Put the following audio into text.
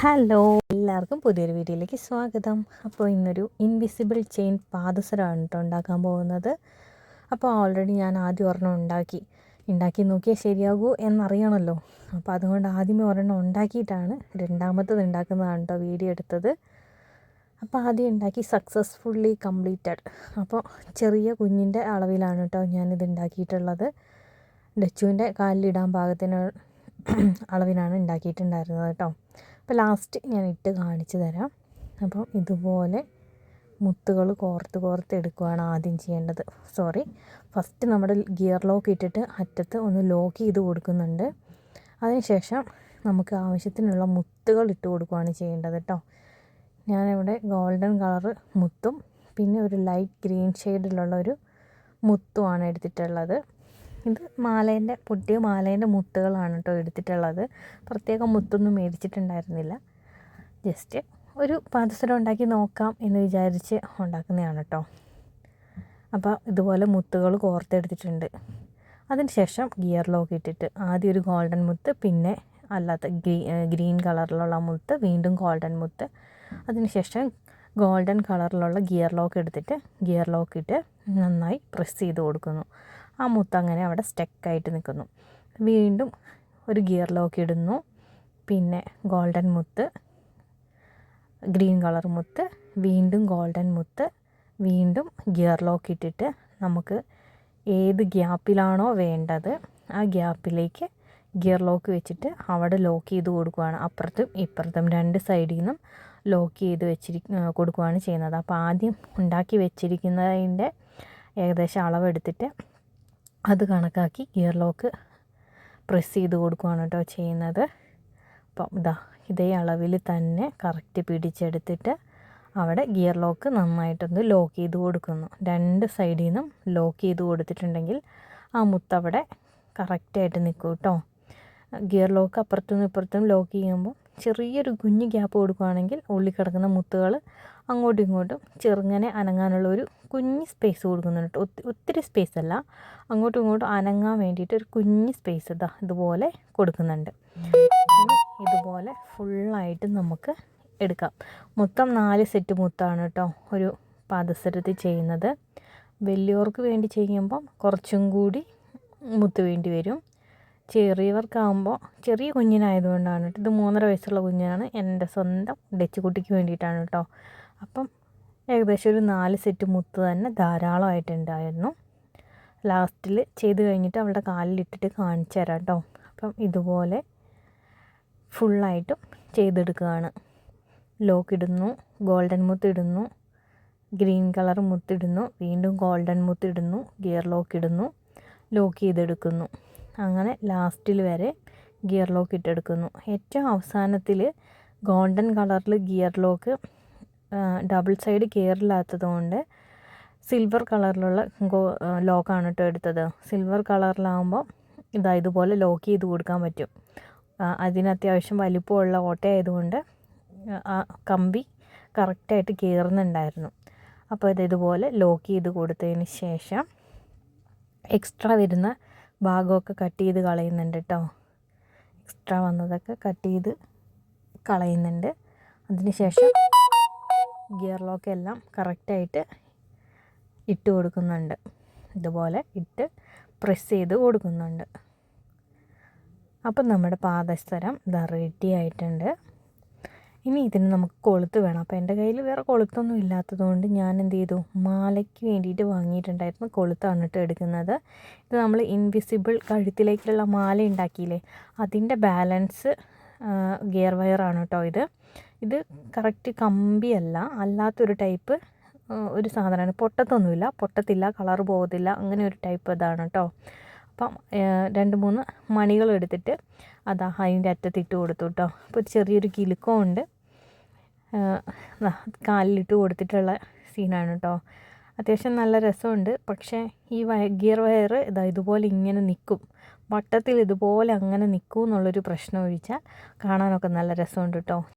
Hello എല്ലാവർക്കും പുതിയൊരു വീഡിയോയിലേക്ക് സ്വാഗതം. അപ്പോൾ ഇന്നൊരു ഇൻവിസിബിൾ ചെയിൻ പാദസരമാണ് കേട്ടോ ഉണ്ടാക്കാൻ പോകുന്നത്. അപ്പോൾ ഓൾറെഡി ഞാൻ ആദ്യം ഒരെണ്ണം ഉണ്ടാക്കി. ഉണ്ടാക്കി നോക്കിയാൽ ശരിയാകൂ എന്നറിയണമല്ലോ അപ്പോൾ അതുകൊണ്ട് ആദ്യമേ ഒരെണ്ണം ഉണ്ടാക്കിയിട്ടാണ് രണ്ടാമത്തത് ഉണ്ടാക്കുന്നതാണ് കേട്ടോ വീഡിയോ എടുത്തത്. അപ്പോൾ ആദ്യം ഉണ്ടാക്കി സക്സസ്ഫുള്ളി കംപ്ലീറ്റഡ് അപ്പോൾ ചെറിയ കുഞ്ഞിന്റെ അളവിലാണ് കേട്ടോ ഞാനിത് ഉണ്ടാക്കിയിട്ടുള്ളത്. ഡച്ചുവിന്റെ കാലിലിടാൻ പാകത്തിന് അളവിനാണ് ഉണ്ടാക്കിയിട്ടുണ്ടായിരുന്നത് കേട്ടോ അപ്പോൾ ലാസ്റ്റ് ഞാൻ ഇട്ട് കാണിച്ചു തരാം. അപ്പോൾ ഇതുപോലെ മുത്തുകൾ കോർത്ത് കോർത്ത് എടുക്കുകയാണ് ആദ്യം ചെയ്യേണ്ടത്. സോറി ഫസ്റ്റ് നമ്മുടെ ഗിയർ ലോക്ക് ഇട്ടിട്ട് അറ്റത്ത് ഒന്ന് ലോക്ക് ചെയ്ത് കൊടുക്കുന്നുണ്ട്. അതിനുശേഷം നമുക്ക് ആവശ്യത്തിനുള്ള മുത്തുകൾ ഇട്ട് കൊടുക്കുകയാണ് ചെയ്യേണ്ടത് കേട്ടോ. ഞാനിവിടെ ഗോൾഡൻ കളറ് മുത്തും പിന്നെ ഒരു ലൈറ്റ് ഗ്രീൻ ഷെയ്ഡിലുള്ള ഒരു മുത്തുമാണ് എടുത്തിട്ടുള്ളത്. ഇത് മാലേന്റെ പൊട്ടിയ മാലേന്റെ മുത്തുകളാണ് കേട്ടോ എടുത്തിട്ടുള്ളത്. പ്രത്യേകം മുത്തൊന്നും മേടിച്ചിട്ടുണ്ടായിരുന്നില്ല. ജസ്റ്റ് ഒരു പാദസരം ഉണ്ടാക്കി നോക്കാം എന്ന് വിചാരിച്ച് ഉണ്ടാക്കുന്നതാണ് കേട്ടോ അപ്പോൾ ഇതുപോലെ മുത്തുകൾ കോർത്തെടുത്തിട്ടുണ്ട്. അതിനുശേഷം ഗിയർ ലോക്ക് ഇട്ടിട്ട് ആദ്യം ഒരു ഗോൾഡൻ മുത്ത് പിന്നെ അല്ലാത്ത ഗ്രീൻ കളറിലുള്ള മുത്ത് വീണ്ടും ഗോൾഡൻ മുത്ത്. അതിനുശേഷം ഗോൾഡൻ കളറിലുള്ള ഗിയർ ലോക്ക് എടുത്തിട്ട് ഗിയർ ലോക്ക് ഇട്ട് നന്നായി പ്രസ് ചെയ്ത് കൊടുക്കുന്നു. ആ മുത്ത് അങ്ങനെ അവിടെ സ്റ്റക്കായിട്ട് നിൽക്കുന്നു വീണ്ടും ഒരു ഗിയർ ലോക്ക് ഇടുന്നു. പിന്നെ ഗോൾഡൻ മുത്ത് ഗ്രീൻ കളർ മുത്ത് വീണ്ടും ഗോൾഡൻ മുത്ത് വീണ്ടും ഗിയർ ലോക്ക് ഇട്ടിട്ട് നമുക്ക് ഏത് ഗ്യാപ്പിലാണോ വേണ്ടത് ആ ഗ്യാപ്പിലേക്ക് ഗിയർ ലോക്ക് വെച്ചിട്ട് അവിടെ ലോക്ക് ചെയ്ത് കൊടുക്കുകയാണ്. അപ്പുറത്തും ഇപ്പുറത്തും രണ്ട് സൈഡിൽ നിന്നും ലോക്ക് ചെയ്ത് വെച്ചിരി കൊടുക്കുകയാണ് ചെയ്യുന്നത്. അപ്പോൾ ആദ്യം ഉണ്ടാക്കി വെച്ചിരിക്കുന്നതിന്റെ ഏകദേശം അളവെടുത്തിട്ട് അത് കണക്കാക്കി ഗിയർ ലോക്ക് പ്രസ് ചെയ്ത് കൊടുക്കുകയാണ് കേട്ടോ ചെയ്യുന്നത്. അപ്പം ഇതാ ഇതേ അളവിൽ തന്നെ കറക്റ്റ് പിടിച്ചെടുത്തിട്ട് അവിടെ ഗിയർ ലോക്ക് നന്നായിട്ടൊന്ന് ലോക്ക് ചെയ്ത് കൊടുക്കുന്നു. രണ്ട് സൈഡിൽ നിന്നും ലോക്ക് ചെയ്ത് കൊടുത്തിട്ടുണ്ടെങ്കിൽ ആ മുത്തവിടെ കറക്റ്റായിട്ട് നിൽക്കും കേട്ടോ. ഗിയർ ലോക്ക് അപ്പുറത്തുനിന്ന് ഇപ്പുറത്തും ലോക്ക് ചെയ്യുമ്പോൾ ചെറിയൊരു കുഞ്ഞ് ഗ്യാപ്പ് കൊടുക്കുകയാണെങ്കിൽ ഉള്ളിൽ കിടക്കുന്ന മുത്തുകൾ അങ്ങോട്ടും ഇങ്ങോട്ടും ചെറുങ്ങനെ അനങ്ങാനുള്ള ഒരു കുഞ്ഞ് സ്പേസ് കൊടുക്കുന്നുണ്ട് ഒത്തിരി സ്പേസ് അല്ല. അങ്ങോട്ടും ഇങ്ങോട്ടും അനങ്ങാൻ വേണ്ടിയിട്ട് ഒരു കുഞ്ഞ് സ്പേസ് ഇതാ ഇതുപോലെ കൊടുക്കുന്നുണ്ട്. ഇതുപോലെ ഫുള്ളായിട്ട് നമുക്ക് എടുക്കാം. മൊത്തം നാല് സെറ്റ് മുത്താണ് കേട്ടോ ഒരു പാദസരത്തിൽ ചെയ്യുന്നത്. വലിയവർക്ക് വേണ്ടി ചെയ്യുമ്പം കുറച്ചും കൂടി മുത്ത് വേണ്ടി വരും. ചെറിയവർക്കാകുമ്പോൾ ചെറിയ കുഞ്ഞിനായതുകൊണ്ടാണ് ഇത് മൂന്നര വയസ്സുള്ള കുഞ്ഞിനാണ് എന്റെ സ്വന്തം ഡച്ച് കുട്ടിക്ക് വേണ്ടിയിട്ടാണ് കേട്ടോ അപ്പം ഏകദേശം ഒരു നാല് സെറ്റ് മുത്ത് തന്നെ ധാരാളമായിട്ടുണ്ടായിരുന്നു. ലാസ്റ്റിൽ ചെയ്ത് കഴിഞ്ഞിട്ട് അവളുടെ കാലിലിട്ടിട്ട് കാണിച്ചു തരാം കേട്ടോ അപ്പം ഇതുപോലെ ഫുള്ളായിട്ടും ചെയ്തെടുക്കുകയാണ്. ലോക്ക് ഇടുന്നു ഗോൾഡൻ മുത്ത് ഇടുന്നു ഗ്രീൻ കളർ മുത്തിടുന്നു വീണ്ടും ഗോൾഡൻ മുത്തിടുന്നു ഗിയർ ലോക്ക് ഇടുന്നു ലോക്ക് ചെയ്തെടുക്കുന്നു. അങ്ങനെ ലാസ്റ്റിൽ വരെ ഗിയർ ലോക്ക് ഇട്ടെടുക്കുന്നു. ഏറ്റവും അവസാനത്തിൽ ഗോൾഡൻ കളറിൽ ഗിയർ ലോക്ക് ഡബിൾ സൈഡ് ഗിയറില്ലാത്തത് കൊണ്ട് സിൽവർ കളറിലുള്ള ലോക്കാണ് കേട്ടോ എടുത്തത്. സിൽവർ കളറിലാകുമ്പോൾ ഇതാ ഇതുപോലെ ലോക്ക് ചെയ്ത് കൊടുക്കാൻ പറ്റും. അതിന് അത്യാവശ്യം വലിപ്പമുള്ള ഓട്ടയായതുകൊണ്ട് ആ കമ്പി കറക്റ്റായിട്ട് കയറുന്നുണ്ടായിരുന്നു അപ്പോൾ ഇത് ഇതുപോലെ ലോക്ക് ചെയ്ത് കൊടുത്തതിന് ശേഷം എക്സ്ട്രാ വരുന്ന ഭാഗമൊക്കെ കട്ട് ചെയ്ത് കളയുന്നുണ്ട് കേട്ടോ എക്സ്ട്രാ വന്നതൊക്കെ കട്ട് ചെയ്ത് കളയുന്നുണ്ട്. അതിനുശേഷം ഗിയർ ലോക്ക് എല്ലാം കറക്റ്റായിട്ട് ഇട്ട് കൊടുക്കുന്നുണ്ട്. ഇതുപോലെ ഇട്ട് പ്രസ് ചെയ്ത് കൊടുക്കുന്നുണ്ട്. അപ്പം നമ്മുടെ പാദസ്ഥരം ഇതാ റെഡി ആയിട്ടുണ്ട്. ഇനി ഇതിന് നമുക്ക് കൊളുത്ത് വേണം. അപ്പോൾ എന്റെ കയ്യിൽ വേറെ കൊളുത്തൊന്നും ഇല്ലാത്തതുകൊണ്ട് ഞാൻ എന്ത് ചെയ്തു? മാലയ്ക്ക് വേണ്ടിയിട്ട് വാങ്ങിയിട്ടുണ്ടായിരുന്നു കൊളുത്താണ് കേട്ടോ എടുക്കുന്നത്. ഇത് നമ്മൾ ഇൻവിസിബിൾ കഴുത്തിലേക്കുള്ള മാല ഉണ്ടാക്കിയില്ലേ? അതിന്റെ ബാലൻസ് ഗിയർ വയറാണ് കേട്ടോ ഇത്. ഇത് കറക്റ്റ് കമ്പിയല്ല അല്ലാത്തൊരു ടൈപ്പ് ഒരു സാധനമാണ്. പൊട്ടത്തൊന്നുമില്ല. പൊട്ടത്തില്ല കളർ പോകത്തില്ല അങ്ങനെ ഒരു ടൈപ്പ് ഇതാണ് കേട്ടോ അപ്പം രണ്ട് മൂന്ന് മണികൾ എടുത്തിട്ട് അതാ അതിന്റെ അറ്റത്തിട്ട് കൊടുത്തു കേട്ടോ അപ്പോൾ ചെറിയൊരു കിലുക്കമുണ്ട് കാലിലിട്ട് കൊടുത്തിട്ടുള്ള സീനാണ് കേട്ടോ അത്യാവശ്യം നല്ല രസമുണ്ട്. പക്ഷേ ഈ ഗിയർ വയർ ഇതാ ഇതുപോലെ ഇങ്ങനെ നിൽക്കും. വട്ടത്തിൽ ഇതുപോലെ അങ്ങനെ നിൽക്കും എന്നുള്ളൊരു പ്രശ്നം ഒഴിച്ചാൽ കാണാനൊക്കെ നല്ല രസമുണ്ട് കേട്ടോ